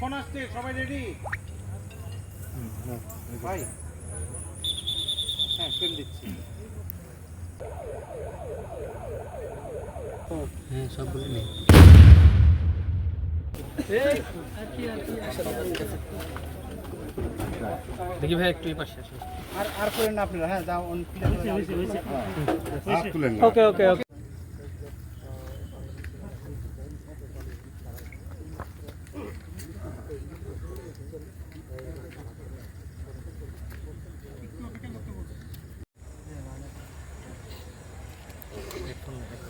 Phone আসছে সবাই ready হ্যাঁ, ভাই হ্যাঁ ফেল দিচ্ছি হ্যাঁ সব বলে নেই দেখি ভাই একটু পাশে আসুন আর আর করেন না আপনারা হ্যাঁ যাও অন হাত তুলেন ওকে ওকে ওকে from there.